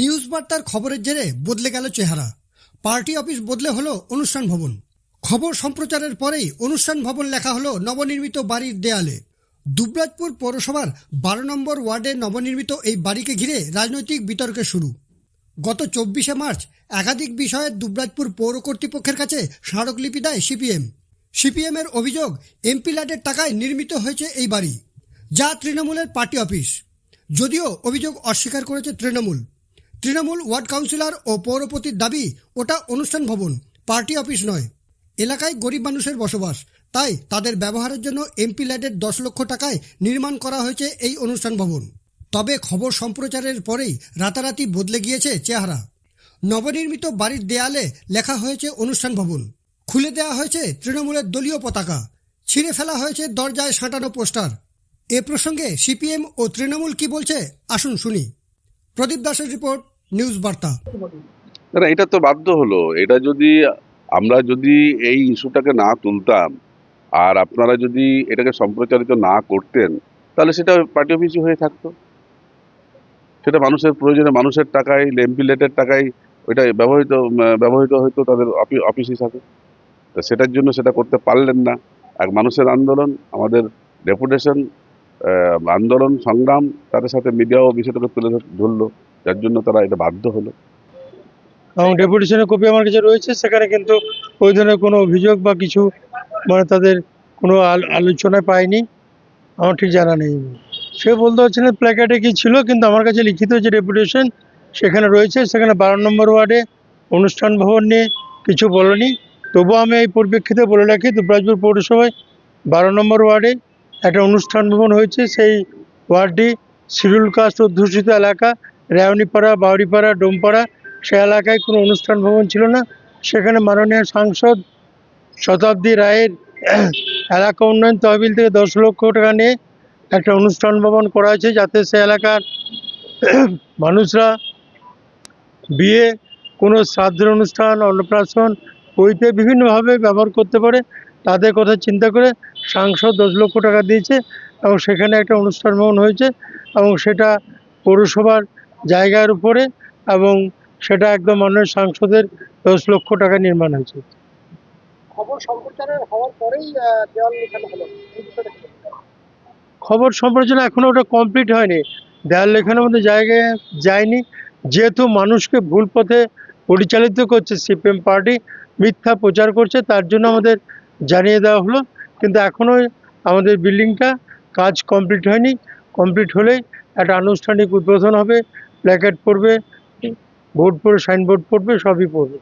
News বার্তার খবরের জেরে বদলে গেল চেহারা। পার্টি অফিস বদলে হলো অনুষ্ঠান ভবন। খবর সম্প্রচারের পরেই অনুষ্ঠান ভবন লেখা হলো নবনির্মিত বাড়ির দেয়ালে। দুবরাজপুর পৌরসভার বারো নম্বর ওয়ার্ডে নবনির্মিত এই বাড়িকে ঘিরে রাজনৈতিক বিতর্কের শুরু। গত চব্বিশে মার্চ একাধিক বিষয়ে দুবরাজপুর পৌর কর্তৃপক্ষের কাছে স্মারকলিপি দেয় সিপিএম। সিপিএম এর অভিযোগ, এমপি ল্যাডের টাকায় নির্মিত হয়েছে এই বাড়ি, যা তৃণমূলের পার্টি অফিস। যদিও অভিযোগ অস্বীকার করেছে তৃণমূল। তৃণমূল ওয়ার্ড কাউন্সিলর ও পৌরপতির দাবি, ওটা অনুষ্ঠান ভবন, পার্টি অফিস নয়। এলাকায় গরিব মানুষের বসবাস, তাই তাদের ব্যবহারের জন্য এমপি ল্যাডের দশ লক্ষ টাকায় নির্মাণ করা হয়েছে এই অনুষ্ঠান ভবন। তবে খবর সম্প্রচারের পরেই রাতারাতি বদলে গিয়েছে চেহারা। নবনির্মিত বাড়ির দেয়ালে লেখা হয়েছে অনুষ্ঠান ভবন। খুলে দেওয়া হয়েছে তৃণমূলের দলীয় পতাকা। ছিঁড়ে ফেলা হয়েছে দরজায় সাঁটানো পোস্টার। এ প্রসঙ্গে সিপিএম ও তৃণমূল কি বলছে, আসুন শুনি। প্রদীপ দাসের রিপোর্ট নিউজ বার্তা। না এটা তো বাধ্য হলো। এটা যদি আমরা যদি এই ইস্যুটাকে না তুলতাম আর আপনারা যদি এটাকে সম্প্রচারিত না করতেন, তাহলে সেটা পার্টি অফিসই হয়ে থাকতো। সেটা মানুষের প্রয়োজনে, মানুষের টাকায় লেমপিলেটের টাকায় ওইটা ব্যবহৃত ব্যবহৃত হয়তো তাদের অফি- অফিস হিসাবে তো সেটার জন্য সেটা করতে পারলেন না। এক মানুষের আন্দোলন, আমাদের ডেপুটেশন আন্দোলন, সংগ্রাম, তাদের সাথে মিডিয়াও বিষয়টাকে তুলে ধরলো। যার জন্য তারা এটা বাধ্য হলো। এবং ডেপুটেশনের কপি আমার কাছে রয়েছে, সেখানে কিন্তু ওই ধরনের কোনো অভিযোগ বা কিছু মানে তাদের কোনো আলোচনায় পাইনি। আমার ঠিক জানা নেই। সে বলতে হচ্ছে না প্ল্যাকেটে কি ছিল, কিন্তু আমার কাছে লিখিত যে ডেপুটেশন সেখানে রয়েছে, সেখানে বারো নম্বর ওয়ার্ডে অনুষ্ঠান ভবন নিয়ে কিছু বলেনি। তবুও আমি এই পরিপ্রেক্ষিতে বলে রাখি, দুবরাজপুর পৌরসভায় বারো নম্বর ওয়ার্ডে একটা অনুষ্ঠান ভবন হয়েছে। সেই ওয়ার্ডটি শিডিউল কাস্ট অধ্যুষিত এলাকা। রেওয়ানিপাড়া বাউরিপাড়া, ডোমপাড়া, সে এলাকায় কোনো অনুষ্ঠান ভবন ছিল না। সেখানে মাননীয় সাংসদ শতাব্দী রায়ের এলাকা উন্নয়ন তহবিল থেকে দশ লক্ষ টাকা নিয়ে একটা অনুষ্ঠান ভবন করা হয়েছে, যাতে সে এলাকার মানুষরা বিয়ে, কোনো শ্রাদ্ধের অনুষ্ঠান, অন্নপ্রাশন, বইতে বিভিন্নভাবে ব্যবহার করতে পারে, তাদের কথা চিন্তা করে সাংসদ দশ লক্ষ টাকা দিয়েছে এবং সেখানে একটা অনুষ্ঠান ভবন হয়েছে এবং সেটা পৌরসভার জায়গার উপরে এবং সেটা একদম মাননীয় সাংসদের দশ লক্ষ টাকা নির্মাণ হয়েছে। খবর সম্প্রচারের হওয়ার পরেই দেওয়াল লেখানো হলো। এই বিষয়টা কি? খবর সম্প্রচার এখনও ওটা কমপ্লিট হয়নি। দেয়াল লেখানোর মধ্যে জায়গায় যায়নি। যেহেতু মানুষকে ভুল পথে পরিচালিত করছে সিপিএম পার্টি মিথ্যা প্রচার করছে তার জন্য আমাদের জানিয়ে দেওয়া হলো। কিন্তু এখনও আমাদের বিল্ডিংটা কাজ কমপ্লিট হয়নি। কমপ্লিট হলে একটা আনুষ্ঠানিক উদ্বোধন হবে প্ল্যাকেট পড়বে বোর্ড পড়বে সাইনবোর্ড পড়বে সবই পড়বে।